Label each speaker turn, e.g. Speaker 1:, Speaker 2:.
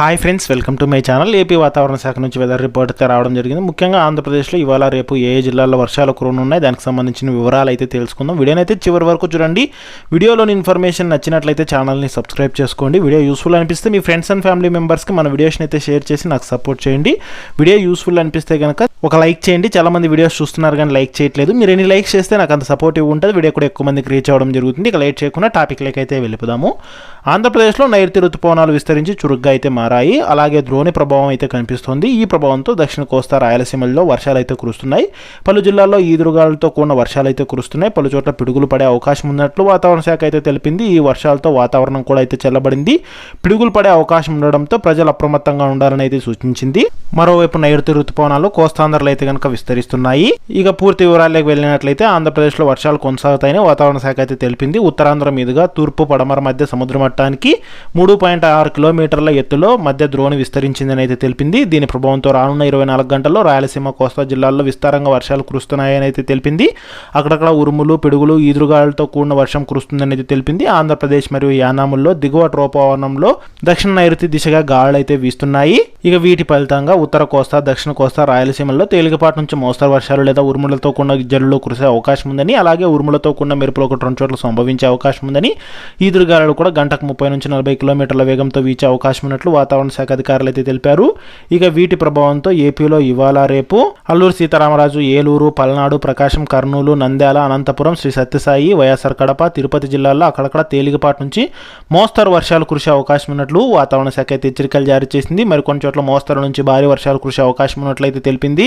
Speaker 1: Hi friends welcome to my channel. AP వాతావరణ శాఖ నుంచి వెదర్ రిపోర్ట్ అయితే రావడం జరిగింది. ముఖ్యంగా ఆంధ్రప్రదేశ్లో ఇవాళ రేపు ఏ జిల్లాల్లో వర్షాలు కురనున్నాయి దానికి సంబంధించిన వివరాలు అయితే తెలుసుకుందాం. వీడియోని అయితే చివరి వరకు చూడండి. వీడియోలోని ఇన్ఫర్మేషన్ నచ్చినట్లయితే ఛానల్ని సబ్స్క్రైబ్ చేసుకోండి. వీడియో యూస్ఫుల్ అనిపిస్తే మీ ఫ్రెండ్స్ అండ్ ఫ్యామిలీ మెంబర్స్కి మన వీడియోస్ని అయితే షేర్ చేసి నాకు సపోర్ట్ చేయండి. వీడియో యూస్ఫుల్ అనిపిస్తే కనుక ఒక లైక్ చేయండి. చాలా మంది వీడియోస్ చూస్తున్నారు కానీ లైక్ చేయట్లేదు. మీరు ఎన్ని లైక్స్ చేస్తే నాకు అంత సపోర్టివ్ ఉంటుంది. వీడియో కూడా ఎక్కువ మందికి రీచ్ అవ్వడం జరుగుతుంది. ఇక లైట్ చేయకుండా టాపిక్ లైక్ అయితే వెళ్ళిపోదాము. ఆంధ్రప్రదేశ్లో నైరుతి ఋతుపవనాలు విస్తరించి చురుగ్గా అయితే మారాయి. అలాగే ద్రోణి ప్రభావం అయితే కనిపిస్తోంది. ఈ ప్రభావంతో దక్షిణ కోస్తా రాయలసీమల్లో వర్షాలు అయితే కురుస్తున్నాయి. పలు జిల్లాల్లో ఈదురుగాలతో కూడిన వర్షాలు అయితే కురుస్తున్నాయి. పలు చోట్ల పిడుగులు పడే అవకాశం ఉన్నట్లు వాతావరణ శాఖ అయితే తెలిపింది. ఈ వర్షాలతో వాతావరణం కూడా అయితే చల్లబడింది. పిడుగులు పడే అవకాశం ఉండడంతో ప్రజలు అప్రమత్తంగా ఉండాలని అయితే సూచించింది. మరోవైపు నైరుతి ఋతుపవనాలు కోస్తాంధ్రలో అయితే కనుక విస్తరిస్తున్నాయి. ఇక పూర్తి వివరాలకు వెళ్ళినట్లయితే ఆంధ్రప్రదేశ్లో వర్షాలు కొనసాగుతాయని వాతావరణ శాఖ అయితే తెలిపింది. ఉత్తరాంధ్ర మీదుగా తూర్పు పడమర మధ్య సముద్ర మట్టానికి మూడు పాయింట్ ఆరు కిలోమీటర్ల ఎత్తులో మధ్య ద్రోణి విస్తరించిందని అయితే తెలిపింది. దీని ప్రభావంతో రానున్న ఇరవై నాలుగు గంటల్లో రాయలసీమ కోస్తా జిల్లాల్లో విస్తారంగా వర్షాలు కురుస్తున్నాయని అయితే తెలిపింది. అక్కడక్కడ ఉరుములు పిడుగులు ఈదురుగాలతో కూడిన వర్షం కురుస్తుందని అయితే తెలిపింది. ఆంధ్రప్రదేశ్ మరియు యానాముల్లో దిగువ ట్రోపవనంలో దక్షిణ నైరుతి దిశగా గాలులు అయితే వీస్తున్నాయి. ఇక వీటి ఫలితంగా ఉత్తర కోస్తా దక్షిణ కోస్తా రాయలసీమల్లో తేలికపాటి నుంచి మోస్తరు వర్షాలు లేదా ఉరుములతో కూడిన జల్లులు కురిసే అవకాశం ఉందని అలాగే ఉరుములతో కూడిన మెరుపులు ఒకటి రెండు చోట్ల సంభవించే అవకాశం ఉందని ఈదురుగాలు కూడా గంటకు ముప్పై నుంచి నలభై కిలోమీటర్ల వేగంతో వీచే అవకాశం ఉన్నట్లు వాతావరణ శాఖ అధికారులు అయితే తెలిపారు. ఇక వీటి ప్రభావంతో ఏపీలో ఇవాళ రేపు అల్లూరు సీతారామరాజు ఏలూరు పల్నాడు ప్రకాశం కర్నూలు నంద్యాల అనంతపురం శ్రీ సత్యసాయి వైఎస్ఆర్ కడప తిరుపతి జిల్లాల్లో అక్కడక్కడ తేలికపాటి నుంచి మోస్తరు వర్షాలు కురిసే అవకాశం ఉన్నట్లు వాతావరణ శాఖ అయితే హెచ్చరికలు జారీ చేసింది. మరికొన్ని చోట్ల మోస్తరు నుంచి భారీ వర్షాలు కురిసే అవకాశం ఉన్నట్లయితే తెలిపింది.